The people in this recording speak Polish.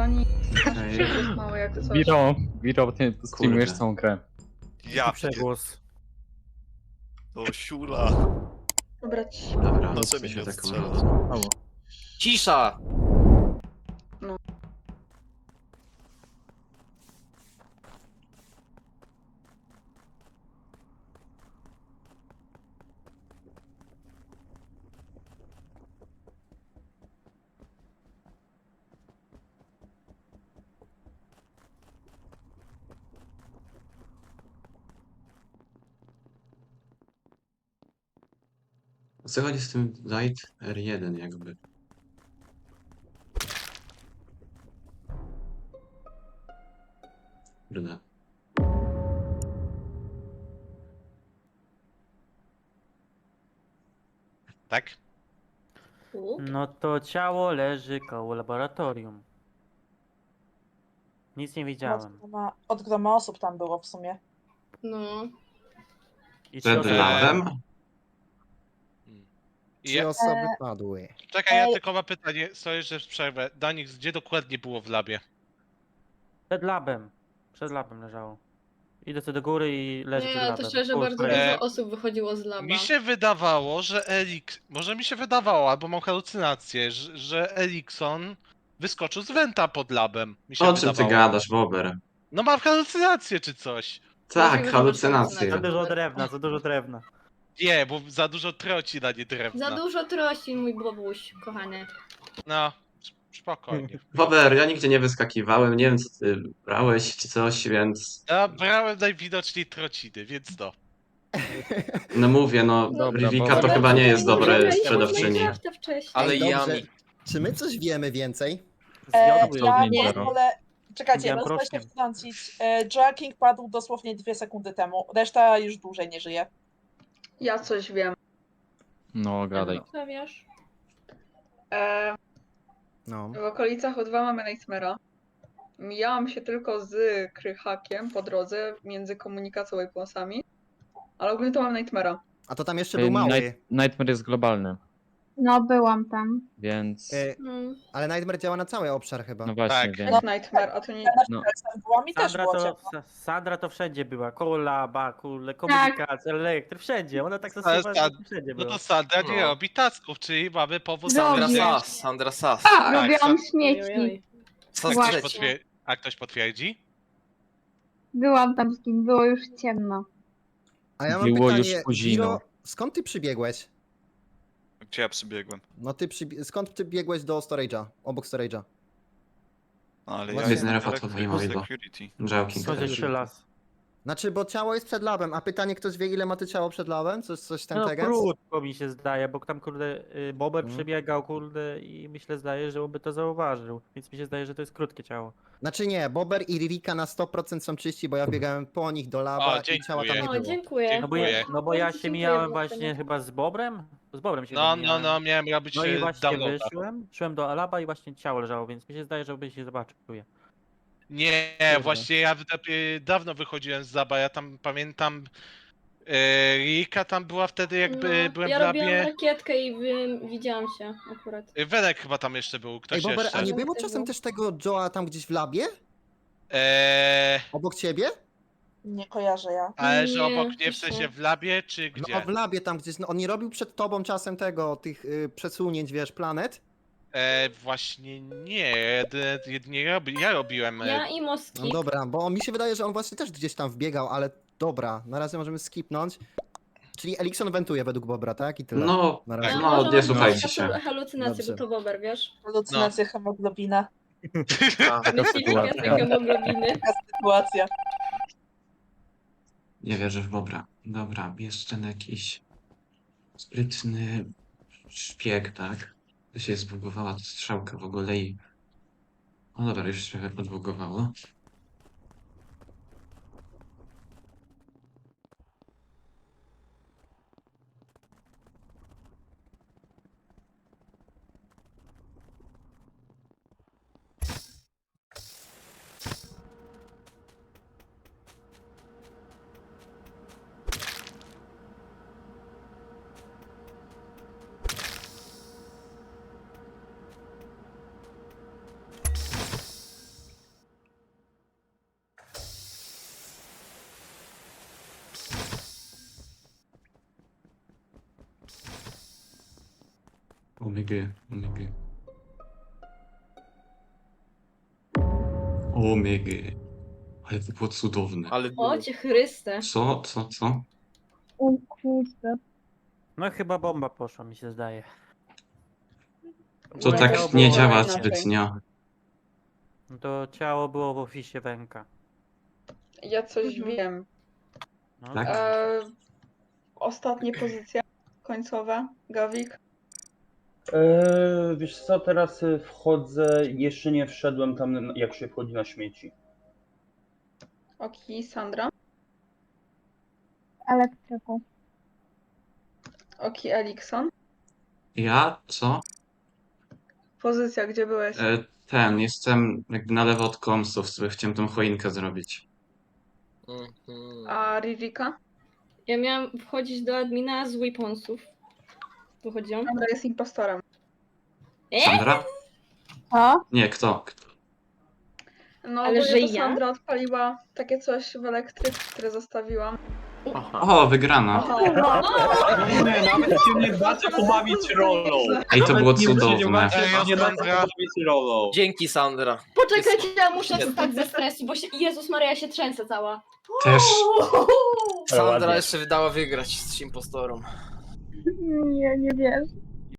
Dani, Okej. jest mały jak coś. Wiro, Wiro, ty streamujesz całą grę. Ja Przegłos. to siula. Dobra, ci. Dobra, No co mi się się tak strzela? Cisza! Co chodzi z tym Light R1 jakby? Kurde. Tak? U. No to ciało leży koło laboratorium. Nic nie Od widziałem. groma, od groma osób tam było w sumie. No. I Przed? Trzy ja, osoby E, padły. czekaj, ja Ej. tylko mam pytanie, sorry, że przerwę. Danix, gdzie dokładnie było w labie? Przed labem. Przed labem leżało. Idę sobie do góry i leży przed Nie, labem. to szczerze bardzo. E, dużo osób wychodziło z laba. Mi się wydawało, że Elik... Może mi się wydawało, albo mam halucynację, że, że Elikson wyskoczył z Wenta pod labem. Mi się O czym ty wydawało. gadasz, Bober? No mam halucynację czy coś. Tak, Możliwe, że halucynacje. Za dużo drewna, za dużo drewna. Nie, bo za dużo troci na nie drewna. Za dużo trosi, mój bobuś, kochany. No, sp- spokojnie. Bober, ja nigdzie nie wyskakiwałem, nie wiem co ty brałeś czy coś, więc... Ja brałem najwidoczniej trociny, więc no. No mówię, no, Dobra, Rivika Bober. to chyba nie jest Dobra, dobry ja sprzedawczyni. Wcześniej. Ale Ej, dobrze. jami. Czy my coś wiemy więcej? E, ja nie nie, zero. ale... Czekajcie, Zjadł no chcę się wtrącić. E, Joa King padł dosłownie dwie sekundy temu. Reszta już dłużej nie żyje. Ja coś wiem. No, gadaj. Co wiesz? E, No. W okolicach O2 mamy Nightmare'a. Mijałam się tylko z Krychakiem po drodze między komunikacją i płosami. Ale ogólnie to mam Nightmare'a. A to tam jeszcze był mały. Night, Nightmare jest globalny, No, byłam tam. więc... E, Hmm. ale Nightmare działa na cały obszar chyba. No właśnie, Tak. więc... Nightmare, a to nie... No. była mi też Sandra było to. Sa- Sandra to wszędzie była. Koło laba, kule, Tak. komunikacja, elektryk, wszędzie. Ona tak Ale że Sad- wszędzie No była. to Sandra nie No. robi tasków, czyli mamy powód. Sandra Dobrze. Sas, Sandra Sas. Robiłam Sa- śmieci. Ojojoj. Sas A ktoś, Właśnie. trzeci. potwier- A ktoś potwierdzi? Byłam tam z kim, było już ciemno. A ja mam Było już pytanie, późno. Skąd ty przybiegłeś? Gdzie ja przybiegłem? No ty przybi- skąd ty biegłeś do storage'a? Obok storage'a. Ale ja Wiedz jestem nerfa to mojego. Chodzi też. jeszcze las. Znaczy, bo ciało jest przed labem, a pytanie, ktoś wie ile ma to ciało przed labem? Coś, coś tam No tego? krótko mi się zdaje, bo tam kurde y, Bober Mhm. przebiegał kurde i myślę zdaje, że on by to zauważył. Więc mi się zdaje, że to jest krótkie ciało. Znaczy nie, Bober i Ririka na 100% są czyści, bo ja biegałem po nich do laba O, i ciała tam nie. O, było. dziękuję. No bo ja, Dziękuję. no bo ja Bardzo się dziękuję, mijałem właśnie nie- chyba z Bobrem. Z Bobrem się No, no, no, miałem robić No i e, właśnie wyszłem, szłem do Alaba i właśnie ciało leżało, więc mi się zdaje, że by się zobaczył. Nie, Kurde. właśnie ja dawno wychodziłem z Zaba, ja tam pamiętam e, Rika tam była wtedy jakby No, byłem ja w robiłam labie. rakietkę i wy... widziałam się akurat. E, Wenek chyba tam jeszcze był, ktoś Ej, Bober, jeszcze. a nie było czasem też tego Joa tam gdzieś w labie? Eee, Obok ciebie? Nie kojarzę ja. ale że Nie, obok mnie w sensie w labie, czy No gdzie? a w labie tam gdzieś, no on nie robił przed tobą czasem tego, tych y, przesunięć, wiesz, planet? E, właśnie nie, jedynie, jedynie robi, ja robiłem. e, Ja i Moski. No dobra, bo mi się wydaje, że on właśnie też gdzieś tam wbiegał, ale dobra, na razie możemy skipnąć. Czyli Elikson wentuje według Bobra, tak? I tyle. No, Na razie. no, nie słuchajcie się. Halucynacje, Dobrze. bo to Bober, wiesz? Halucynacje hemoglobina. Myśliwika sytuacja. hemoglobiny. Taka sytuacja. Nie wierzę w Bobra. Dobra, jest ten jakiś sprytny szpieg, tak? To się zbugowała ta strzałka w ogóle i... No dobra, już się trochę podbugowało. Omega, omega. Omega. Ale to było cudowne. Ale O cię Chryste. Co, co, co? O kurde. No chyba bomba poszła, mi się zdaje. To tak nie działa inaczej. zbytnio. No to ciało było w ofisie Węka. Ja coś Mhm. wiem. No, Tak? E, ostatnie pozycje końcowe. Gawik. Eee, wiesz co, teraz y, wchodzę, jeszcze nie wszedłem tam jak się wchodzi na śmieci. Oki, Sandra. Elektryku. Oki, Elikson. Ja? Co? Pozycja, gdzie byłeś? E, ten, jestem jakby na lewo od komsów, sobie chciałem tą choinkę zrobić. Mhm. A Ririka? Ja miałam wchodzić do admina z weaponsów. Wychodziłam. Sandra jest impostorem. E? Sandra? Co? Nie, kto? kto? No, Ale bo że ja? Sandra odpaliła takie coś w elektryku, które zostawiłam. Aha. O, wygrana. Nie, nawet się nie dacie pobawić rolą. Ej, to było cudowne. Ej, Nie dacie Sandra. pobawić rolą. Dzięki Sandra. Poczekajcie, ja muszę wstać ze stresu, bo się... Jezus Maria, ja się trzęsę cała. Też. Sandra ładnie. jeszcze wydała wygrać z impostorom. Nie, nie wiesz.